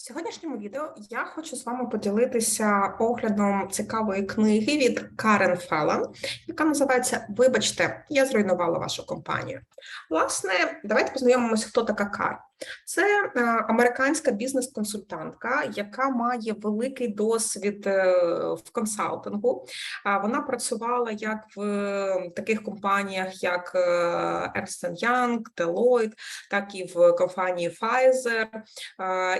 В сьогоднішньому відео я хочу з вами поділитися оглядом цікавої книги від Карен Феллон, яка називається Вибачте, я зруйнувала вашу компанію. Власне, давайте познайомимося, хто така Кар. Це е, американська бізнес-консультантка, яка має великий досвід е, в консалтингу. Вона працювала як в таких компаніях, як е, Ernst Young, Deloitte, так і в компанії Pfizer.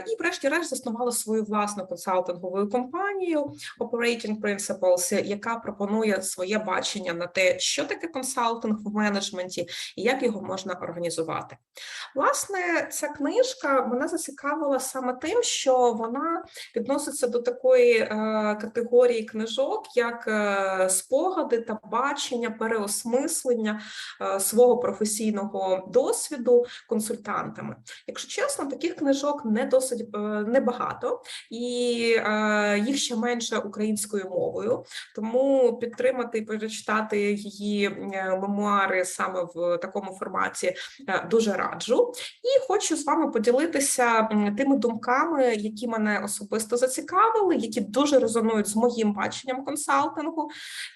І, врешті-решт, заснувала свою власну консалтингову компанію Operating Principles, яка пропонує своє бачення на те, що таке консалтинг в менеджменті і як його можна організувати. Власне, ця книжка мене зацікавила саме тим, що вона відноситься до такої е, категорії книжок, як е, спогади та бачення, переосмислення е, свого професійного досвіду консультантами. Якщо чесно, таких книжок не досить небагато, і їх ще менше українською мовою. Тому підтримати і перечитати її мемуари саме в такому форматі дуже раджу. І хочу з вами поділитися тими думками, які мене особисто зацікавили, які дуже резонують з моїм баченням консалтингу,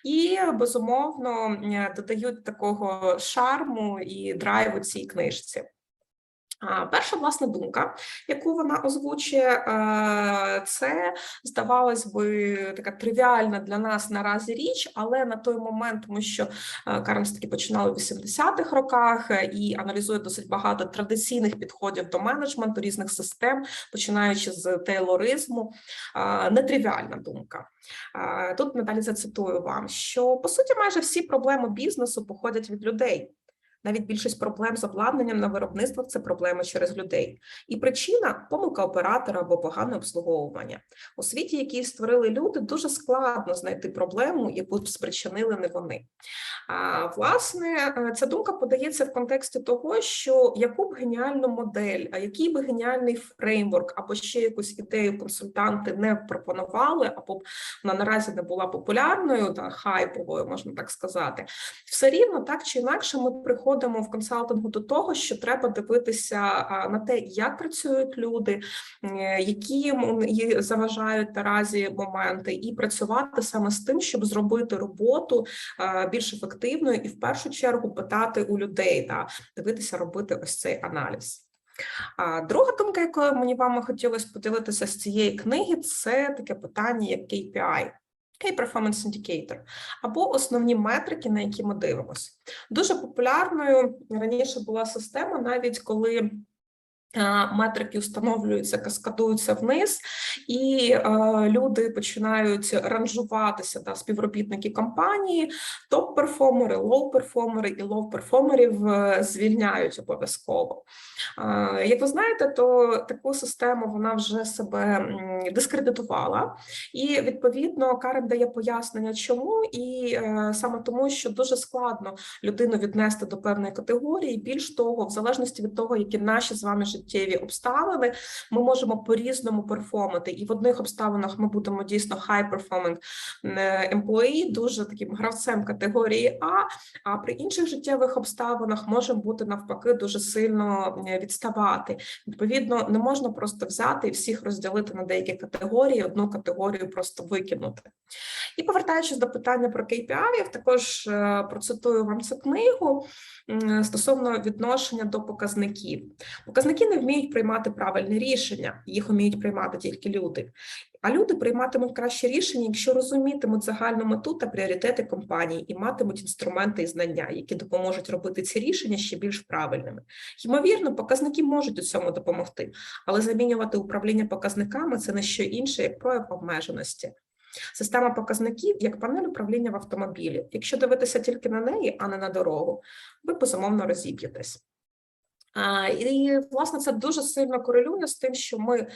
і безумовно додають такого шарму і драйву цій книжці. Перша власна думка, яку вона озвучує, е, це здавалось би така тривіальна для нас наразі річ, але на той момент, тому що е, таки починали в 80-х роках е, і аналізує досить багато традиційних підходів до менеджменту різних систем, починаючи з тейлоризму, нетривіальна думка. Тут надалі зацитую вам, що по суті майже всі проблеми бізнесу походять від людей. Навіть більшість проблем з обладнанням на виробництвах це проблеми через людей. І причина помилка оператора або погане обслуговування. У світі, який створили люди, дуже складно знайти проблему, яку б спричинили не вони. А власне, е, ця думка подається в контексті того, що яку б геніальну модель, а який би геніальний фреймворк або ще якусь ідею консультанти не пропонували, або вона наразі не була популярною та хайповою, можна так сказати, все рівно так чи інакше ми приходимо в консалтингу до того, що треба дивитися на те, як працюють люди, які заважають наразі моменти, і працювати саме з тим, щоб зробити роботу більш ефективною, і в першу чергу питати у людей, та дивитися, робити ось цей аналіз. А друга думка, якою мені вами хотілося поділитися з цієї книги, це таке питання, як KPI. Key Performance Indicator, або основні метрики, на які ми дивимося. Дуже популярною раніше була система, навіть коли метрики встановлюються, каскадуються вниз, і е, люди починають ранжуватися та співробітники компанії, топ-перформери, лоу-перформери і лоу-перформерів е, звільняють обов'язково. Е, Як ви знаєте, то таку систему вона вже себе дискредитувала, і відповідно Карен дає пояснення, чому, і е, саме тому, що дуже складно людину віднести до певної категорії. Більш того, в залежності від того, які наші з вами життєві обставини, ми можемо по-різному перформити. І в одних обставинах ми будемо дійсно high performing е, employee, дуже таким гравцем категорії А, а при інших життєвих обставинах можемо бути навпаки дуже сильно е, відставати. Відповідно, не можна просто взяти і всіх розділити на деякі категорії, одну категорію просто викинути. І повертаючись до питання про KPI, також е, процитую вам цю книгу стосовно відношення до показників. Показники не вміють приймати правильні рішення, їх вміють приймати тільки люди. А люди прийматимуть краще рішення, якщо розумітимуть загальну мету та пріоритети компанії і матимуть інструменти і знання, які допоможуть робити ці рішення ще більш правильними. Ймовірно, показники можуть у цьому допомогти, але замінювати управління показниками це не що інше, як прояв обмеженості. Система показників як панель управління в автомобілі. Якщо дивитися тільки на неї, а не на дорогу, ви безумовно розіб'єтесь. І власне це дуже сильно корелює з тим, що ми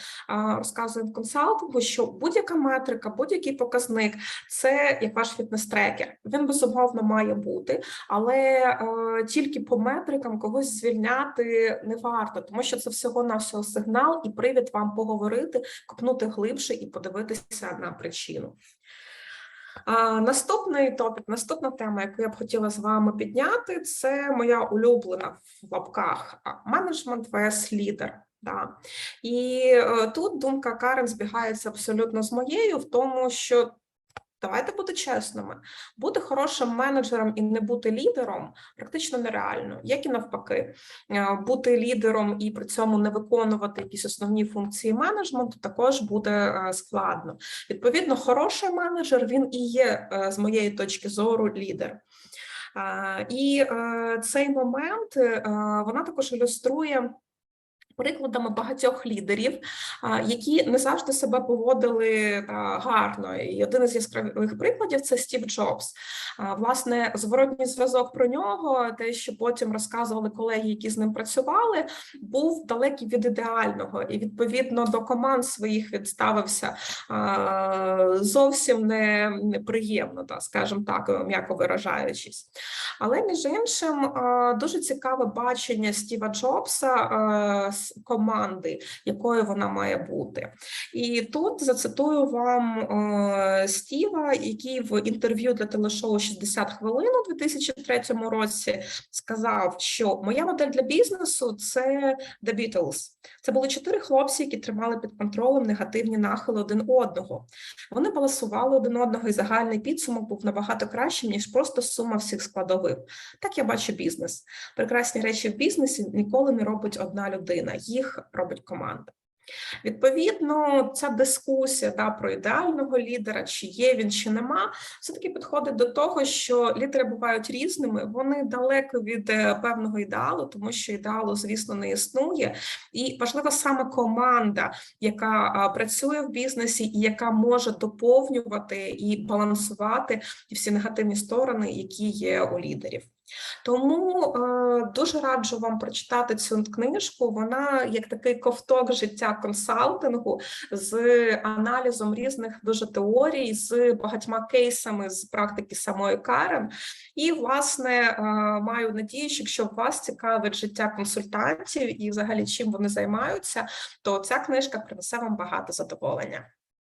розказуємо консалтингу, що будь-яка метрика, будь-який показник це як ваш фітнес-трекер. Він безумовно має бути, але тільки по метрикам когось звільняти не варто, тому що це всього навсього сигнал і привід вам поговорити, копнути глибше і подивитися на причину. Наступний топік, наступна тема, яку я б хотіла з вами підняти, це моя улюблена в лапках менеджмент vs лідер. Да. І е, тут думка Карен збігається абсолютно з моєю в тому, що давайте бути чесними, бути хорошим менеджером і не бути лідером практично нереально, як і навпаки, Е, бути лідером і при цьому не виконувати якісь основні функції менеджменту також буде е, складно. Відповідно, хороший менеджер він і є е, з моєї точки зору лідер. І цей момент вона також ілюструє. Прикладами багатьох лідерів, які не завжди себе поводили гарно. І один із яскравих прикладів це Стів Джобс. Власне, зворотній зв'язок про нього, те, що потім розказували колеги, які з ним працювали, був далекий від ідеального, і відповідно до команд своїх відставився зовсім не неприємно, та скажімо так, м'яко виражаючись. Але між іншим дуже цікаве бачення Стіва Джобса з команди, якою вона має бути. І тут зацитую вам е, Стіва, який в інтерв'ю для телешоу 60 хвилин у 2003 році сказав, що моя модель для бізнесу це The Beatles. Це були чотири хлопці, які тримали під контролем негативні нахили один одного. Вони балансували один одного, і загальний підсумок був набагато кращим, ніж просто сума всіх складових. Так я бачу бізнес. Прекрасні речі в бізнесі ніколи не робить одна людина, їх робить команда. Відповідно, ця дискусія да, про ідеального лідера, чи є він, чи нема, все-таки підходить до того, що лідери бувають різними, вони далеко від е, певного ідеалу, тому що ідеалу, звісно, не існує. І важлива саме команда, яка працює в бізнесі і яка може доповнювати і балансувати всі негативні сторони, які є у лідерів. Тому е, дуже раджу вам прочитати цю книжку. Вона як такий ковток життя консалтингу з аналізом різних дуже теорій, з багатьма кейсами з практики самої Карен. І, власне, е, маю надію, що якщо вас цікавить життя консультантів і взагалі чим вони займаються, то ця книжка принесе вам багато задоволення.